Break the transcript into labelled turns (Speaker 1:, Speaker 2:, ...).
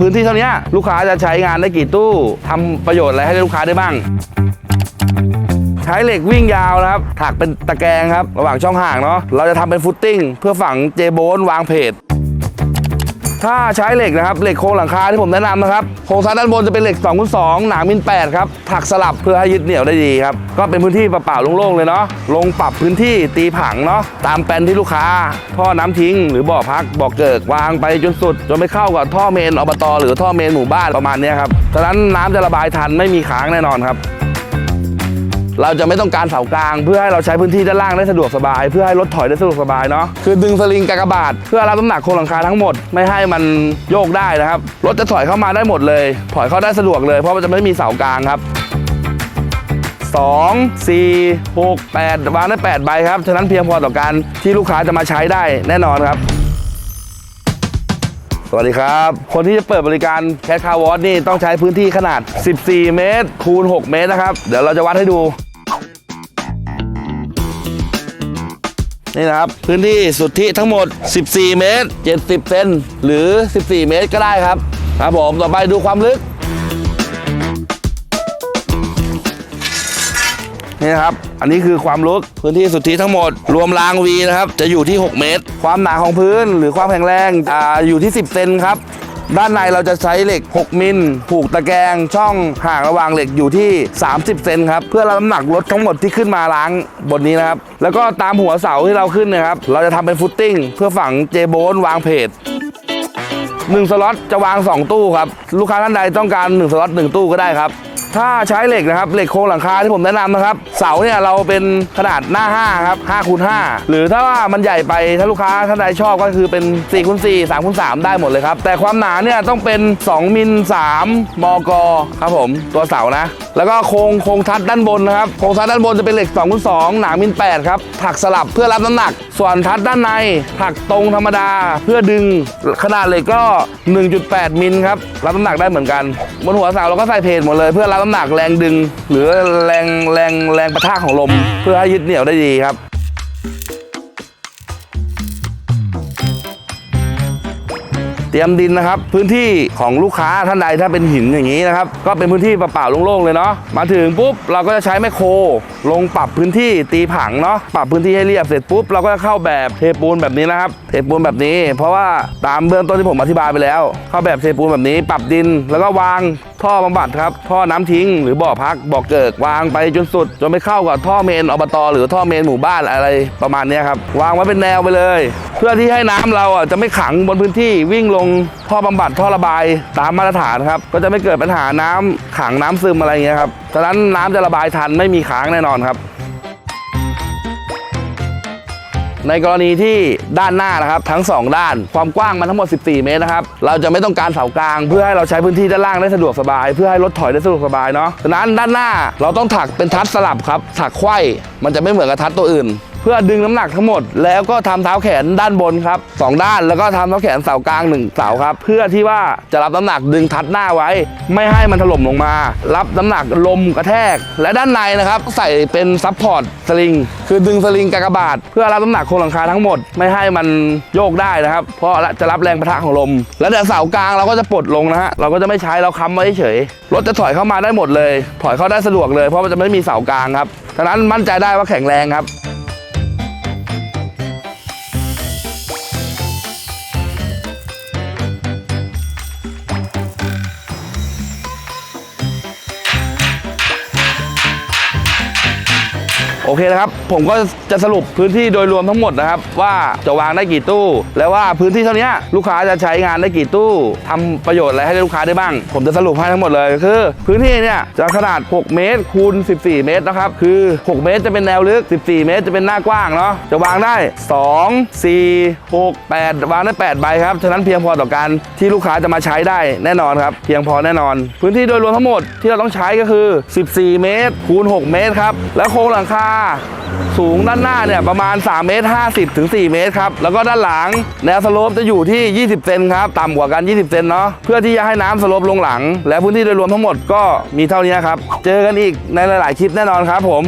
Speaker 1: พื้นที่เท่านี้ลูกค้าจะใช้งานได้กี่ตู้ทำประโยชน์อะไรให้ลูกค้าได้บ้าง ใช้เหล็กวิ่งยาวนะครับ ถักเป็นตะแกรงครับ ระหว่างช่องห่างเนาะเราจะทำเป็นฟุตติ้ง เพื่อฝังเจโบนวางเพจ ถ้าใช้เหล็กนะครับเหล็กโครงหลังคาที่ผมแนะนำนะครับโครงสร้างด้านบนจะเป็นเหล็ก2คูณ2หนามิล8ครับถักสลับเพื่อให้ยึดเหนี่ยวได้ดีครับก็เป็นพื้นที่เปล่าๆโล่งๆเลยเนาะลงปรับพื้นที่ตีผังเนาะตามแปลนที่ลูกค้า ท่อน้ำทิ้ง หรือบ่อพักบ่อเกิกวางไปจนสุด จนไปเข้ากับท่อเมนอบตหรือท่อเมนหมู่บ้านประมาณนี้ครับฉะนั้นน้ำจะระบายทันไม่มีค้างแน่นอนครับ เราจะไม่ต้องการเสากลาง เพื่อให้เราใช้พื้นที่ด้านล่างได้สะดวกสบาย เพื่อให้รถถอยได้สะดวกสบายเนาะคือดึงสลิงกากบาทเพื่อรับน้ำหนักโครงหลังคาทั้งหมดไม่ให้มันโยกได้นะครับรถจะถอยเข้ามาได้หมดเลย ถอยเข้าได้สะดวกเลย เพราะมันจะไม่มีเสากลางครับ2 4 6 8วางได้ 8 ใบครับ ฉะนั้นเพียงพอต่อการที่ลูกค้าจะมาใช้ได้แน่นอนครับ สวัสดีครับ คนที่จะเปิดบริการแคทคาร์วอชนี่ต้องใช้พื้นที่ขนาด 14 เมตรคูณ 6 เมตรนะครับ เดี๋ยวเราจะวัดให้ดู นี่นะครับ พื้นที่สุทธิทั้งหมด 14 เมตร 70 เซนหรือ 14 เมตรก็ได้ครับ ครับผมต่อไปดูความลึก นี่นะครับ อันนี้คือความลึกพื้นที่สุทธิทั้งหมด รวมรางวีนะครับ จะอยู่ที่ 6 เมตร ความหนาของพื้นหรือความแข็งแรงอ่าอยู่ที่ 10 เซนครับ ด้านในเราจะใช้เหล็ก 6 มิล ผูกตะแกรงช่องห่างระหว่างเหล็กอยู่ที่ 30 เซนครับ เพื่อรับน้ำหนักรถทั้งหมดที่ขึ้นมาล้างบนนี้นะครับ แล้วก็ตามหัวเสาที่เราขึ้นนะครับ เราจะทำเป็นฟุตติ้ง เพื่อฝังเจโบนวางเพจหนึ่งสล็อตจะวาง 2 ตู้ครับ ลูกค้าท่านใดต้องการ 1 สล็อต1ตู้ก็ได้ครับ ถ้าใช้เหล็กนะครับเหล็กโครงหลังคาที่ผมแนะนำนะครับ เสาเนี่ยเราเป็นขนาดหน้า5ครับ5คูณ5หรือถ้าว่ามันใหญ่ไปถ้าลูกค้าท่านใดชอบก็คือเป็น4คูณ4 3คูณ3ได้หมดเลยครับ แต่ความหนาเนี่ยต้องเป็น 2มิล3มกครับผมตัวเสานะ แล้วก็โครงโครงทัดด้านบนนะครับโครงทัดด้านบนจะเป็นเหล็ก2คูณ2หนามิล8ครับถักสลับเพื่อรับน้ำหนัก ส่วนทัดด้านในถักตรงธรรมดาเพื่อดึงขนาดเหล็กก็ 1.8 มิลครับรับน้ำหนักได้เหมือนกัน บนหัวเสาเราก็ใส่เพจหมดเลยเพื่อรับน้ำหนักแรงดึง หรือแรงแรงแรงประทะของลม เพื่อให้ยึดเหนี่ยวได้ดีครับเตรียมดินนะครับพื้นที่ของลูกค้าท่านใดถ้าเป็นหินอย่างนี้นะครับก็เป็นพื้นที่เปล่าๆโล่งๆเลยเนาะมาถึงปุ๊บเราก็จะใช้แมคโคร ลงปรับพื้นที่ตีผังเนาะปรับพื้นที่ให้เรียบเสร็จปุ๊บเราก็จะเข้าแบบเทปูนแบบนี้นะครับ เทปูนแบบนี้ เพราะว่าตามเบื้องต้นที่ผมอธิบายไปแล้ว เข้าแบบเทปูนแบบนี้ ปรับดินแล้วก็วาง ท่อบำบัดครับ ท่อน้ำทิ้งหรือบ่อพักบ่อเกิกวางไปจนสุด จนไปเข้ากับท่อเมนอบต หรือท่อเมนหมู่บ้านอะไรประมาณนี้ครับ วางไว้เป็นแนวไปเลย เพื่อที่ให้น้ำเราอะจะไม่ขังบนพื้นที่วิ่งลงท่อบำบัดท่อระบายตามมาตรฐานครับ ก็จะไม่เกิดปัญหาน้ำขังน้ำซึมอะไรเงี้ยครับฉะนั้นน้ำจะระบายทันไม่มีค้างแน่นอนครับ ในกรณีที่ด้านหน้านะครับทั้ง 2 ด้าน ความกว้างมันทั้งหมด 14 เมตรนะครับเราจะไม่ต้องการเสากลาง เพื่อให้เราใช้พื้นที่ด้านล่างได้สะดวกสบาย เพื่อให้รถถอยได้สะดวกสบายเนาะฉะนั้นด้านหน้าเราต้องถักเป็นทัดสลับครับถักไขว้มันจะไม่เหมือนกับทัดตัวอื่น เพื่อดึงน้ำหนักทั้งหมด แล้วก็ทำเท้าแขนด้านบนครับสองด้านแล้วก็ทำเท้าแขนเสากลางหนึ่งเสาครับ เพื่อที่ว่าจะรับน้ำหนักดึงทัดหน้าไว้ ไม่ให้มันถล่มลงมา รับน้ำหนักลมกระแทก และด้านในนะครับ ใส่เป็นซับพอร์ตสลิงคือดึงสลิงกากบาท เพื่อรับน้ำหนักโครงหลังคาทั้งหมดไม่ให้มันโยกได้นะครับ เพราะจะรับแรงประทะของลม แล้วเดี๋ยวเสากลางเราก็จะปลดลงนะฮะเราก็จะไม่ใช้เราค้ำไว้เฉยรถจะถอยเข้ามาได้หมดเลย ถอยเข้าได้สะดวกเลยเพราะมันจะไม่มีเสากลางครับฉะนั้นมั่นใจได้ว่าแข็งแรงครับ เคนะครับ ผมก็จะสรุปพื้นที่โดยรวมทั้งหมดนะครับ ว่าจะวางได้กี่ตู้ แล้วว่าพื้นที่เท่านี้ลูกค้าจะใช้งานได้กี่ตู้ทำประโยชน์อะไรให้ลูกค้าได้บ้าง ผมจะสรุปให้ทั้งหมดเลยคือ พื้นที่เนี่ยจะขนาด 6 เมตรคูณ 14 เมตรนะครับคือ 6 เมตรจะเป็นแนวลึก 14 เมตรจะเป็นหน้ากว้างเนาะจะวางได้ 2 4 6 8 วางได้ 8 ใบครับฉะนั้นเพียงพอต่อการที่ลูกค้าจะมาใช้ได้แน่นอนครับเพียงพอแน่นอน พื้นที่โดยรวมทั้งหมดที่เราต้องใช้ก็คือ 14 เมตรคูณ 6 เมตรครับแล้วโครงหลังคาสูงด้านหน้าเนี่ยประมาณ3เมตร50 ถึง 4 เมตรครับ แล้วก็ด้านหลังแนวสโลปจะอยู่ที่ 20 เซนครับ ต่ำกว่ากัน 20 เซนเนาะเพื่อที่จะให้น้ำสโลปลงหลัง และพื้นที่โดยรวมทั้งหมดก็มีเท่านี้ครับ เจอกันอีกในหลาย ๆ คลิปแน่นอนครับผม